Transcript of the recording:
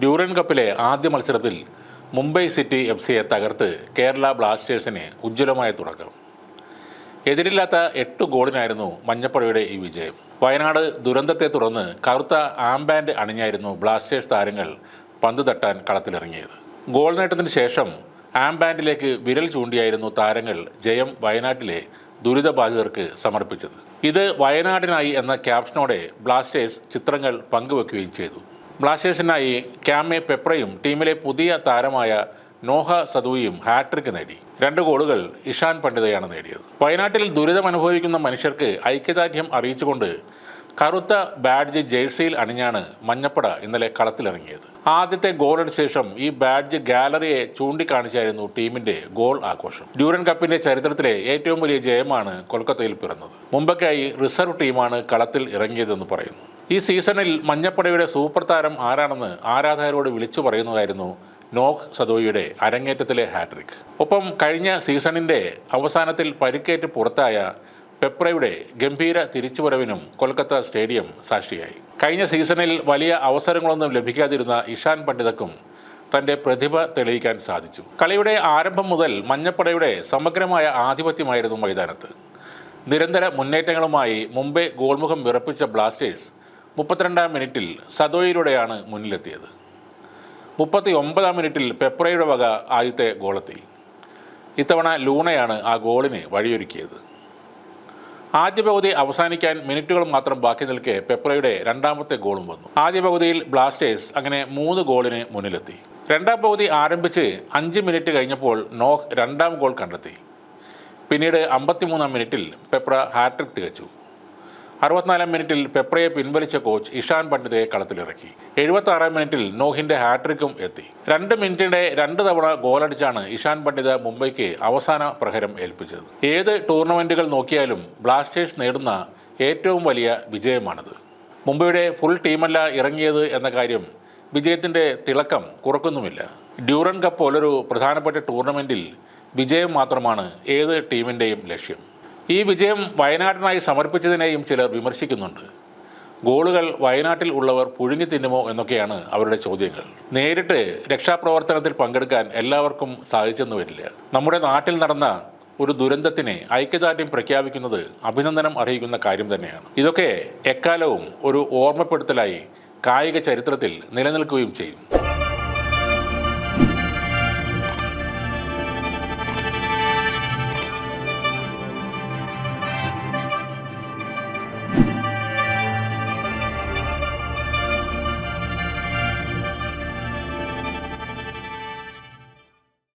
Durand കപ്പിലെ ആദ്യ മത്സരത്തിൽ Mumbai city F സിയെ തകർത്ത് കേരള ബ്ലാസ്റ്റേഴ്സിന് ഉജ്ജ്വലമായ തുടക്കം. എതിരില്ലാത്ത എട്ട് ഗോളിനായിരുന്നു മഞ്ഞപ്പുഴയുടെ ഈ വിജയം. വയനാട് ദുരന്തത്തെ തുടർന്ന് കറുത്ത ആംബാൻഡ് അണിഞ്ഞായിരുന്നു ബ്ലാസ്റ്റേഴ്സ് താരങ്ങൾ പന്ത് തട്ടാൻ കളത്തിലിറങ്ങിയത്. ഗോൾ നേട്ടത്തിന് ശേഷം ആംബാൻഡിലേക്ക് വിരൽ ചൂണ്ടിയായിരുന്നു താരങ്ങൾ ജയം വയനാട്ടിലെ ദുരിതബാധിതർക്ക് സമർപ്പിച്ചത്. ഇത് വയനാടിനായി എന്ന ക്യാപ്ഷനോടെ ബ്ലാസ്റ്റേഴ്സ് ചിത്രങ്ങൾ പങ്കുവെക്കുകയും ചെയ്തു. ബ്ലാസ്റ്റേഴ്സിനായി ക്യാമെ പെപ്രയും ടീമിലെ പുതിയ താരമായ നോഹ സദുയും ഹാട്രിക് നേടി. രണ്ട് ഗോളുകൾ ഇഷാൻ പണ്ഡിതയാണ് നേടിയത്. വയനാട്ടിൽ ദുരിതം അനുഭവിക്കുന്ന മനുഷ്യർക്ക് ഐക്യദാർഢ്യം അറിയിച്ചുകൊണ്ട് കറുത്ത ബാഡ്ജ് ജേഴ്സിയിൽ അണിഞ്ഞാണ് മഞ്ഞപ്പട ഇന്നലെ കളത്തിലിറങ്ങിയത്. ആദ്യത്തെ ഗോളിന് ശേഷം ഈ ബാഡ്ജ് ഗാലറിയെ ചൂണ്ടിക്കാണിച്ചായിരുന്നു ടീമിന്റെ ഗോൾ ആഘോഷം. ഡ്യൂറൻ കപ്പിന്റെ ചരിത്രത്തിലെ ഏറ്റവും വലിയ ജയമാണ് കൊൽക്കത്തയിൽ പിറന്നത്. മുമ്പൊക്കെയായി റിസർവ് ടീമാണ് കളത്തിൽ ഇറങ്ങിയതെന്ന് പറയുന്നു. ഈ സീസണിൽ മഞ്ഞപ്പടയുടെ സൂപ്പർ താരം ആരാണെന്ന് ആരാധകരോട് വിളിച്ചു പറയുന്നതായിരുന്നു നോഹ് സദോയിയുടെ അരങ്ങേറ്റത്തിലെ ഹാട്രിക്. ഒപ്പം കഴിഞ്ഞ സീസണിന്റെ അവസാനത്തിൽ പരിക്കേറ്റ് പുറത്തായ പെപ്രയുടെ ഗംഭീര തിരിച്ചുവരവിനും കൊൽക്കത്ത സ്റ്റേഡിയം സാക്ഷിയായി. കഴിഞ്ഞ സീസണിൽ വലിയ അവസരങ്ങളൊന്നും ലഭിക്കാതിരുന്ന ഇഷാൻ പണ്ഡിതക്കും തന്റെ പ്രതിഭ തെളിയിക്കാൻ സാധിച്ചു. കളിയുടെ ആരംഭം മുതൽ മഞ്ഞപ്പടയുടെ സമഗ്രമായ ആധിപത്യമായിരുന്നു മൈതാനത്ത്. നിരന്തര മുന്നേറ്റങ്ങളുമായി മുംബൈ ഗോൾമുഖം വിറപ്പിച്ച ബ്ലാസ്റ്റേഴ്സ് മുപ്പത്തിരണ്ടാം മിനിറ്റിൽ സദോയിലൂടെയാണ് മുന്നിലെത്തിയത്. മുപ്പത്തി ഒമ്പതാം മിനിറ്റിൽ പെപ്രയുടെ വക ആദ്യത്തെ ഗോളെത്തി. ഇത്തവണ ലൂണയാണ് ആ ഗോളിന് വഴിയൊരുക്കിയത്. ആദ്യ പകുതി അവസാനിക്കാൻ മിനിറ്റുകൾ മാത്രം ബാക്കി നിൽക്കെ പെപ്രയുടെ രണ്ടാമത്തെ ഗോളും വന്നു. ആദ്യ പകുതിയിൽ ബ്ലാസ്റ്റേഴ്സ് അങ്ങനെ മൂന്ന് ഗോളിന് മുന്നിലെത്തി. രണ്ടാം പകുതി ആരംഭിച്ച് അഞ്ച് മിനിറ്റ് കഴിഞ്ഞപ്പോൾ നോഹ് രണ്ടാം ഗോൾ കണ്ടെത്തി. പിന്നീട് അമ്പത്തിമൂന്നാം മിനിറ്റിൽ പെപ്ര ഹാട്രിക് തികച്ചു. അറുപത്തിനാലാം മിനിറ്റിൽ പെപ്രയെ പിൻവലിച്ച കോച്ച് ഇഷാൻ പണ്ഡിതയെ കളത്തിലിറക്കി. എഴുപത്തി ആറാം മിനിറ്റിൽ നോഹിന്റെ ഹാട്രിക്കും എത്തി. രണ്ട് മിനിറ്റിടെ രണ്ട് തവണ ഗോളടിച്ചാണ് ഇഷാൻ പണ്ഡിത മുംബൈക്ക് അവസാന പ്രഹരം ഏൽപ്പിച്ചത്. ഏത് ടൂർണമെന്റുകൾ നോക്കിയാലും ബ്ലാസ്റ്റേഴ്സ് നേടുന്ന ഏറ്റവും വലിയ വിജയമാണിത്. മുംബൈയുടെ ഫുൾ ടീമല്ല ഇറങ്ങിയത് എന്ന കാര്യം വിജയത്തിന്റെ തിളക്കം കുറക്കുന്നുമില്ല. ഡ്യൂറൻ കപ്പ് പോലൊരു പ്രധാനപ്പെട്ട ടൂർണമെന്റിൽ വിജയം മാത്രമാണ് ഏത് ടീമിന്റെയും ലക്ഷ്യം. ഈ വിജയം വയനാട്ടിനായി സമർപ്പിച്ചതിനെയും ചിലർ വിമർശിക്കുന്നുണ്ട്. ഗോളുകൾ വയനാട്ടിൽ ഉള്ളവർ പുഴുങ്ങി തിന്നുമോ എന്നൊക്കെയാണ് അവരുടെ ചോദ്യങ്ങൾ. നേരിട്ട് രക്ഷാപ്രവർത്തനത്തിൽ പങ്കെടുക്കാൻ എല്ലാവർക്കും സാധിച്ചെന്ന് വരില്ല. നമ്മുടെ നാട്ടിൽ നടന്ന ഒരു ദുരന്തത്തിന് ഐക്യദാർഢ്യം പ്രഖ്യാപിക്കുന്നത് അഭിനന്ദനം അറിയിക്കുന്ന കാര്യം തന്നെയാണ്. ഇതൊക്കെ എക്കാലവും ഒരു ഓർമ്മപ്പെടുത്തലായി കായിക ചരിത്രത്തിൽ നിലനിൽക്കുകയും ചെയ്യും.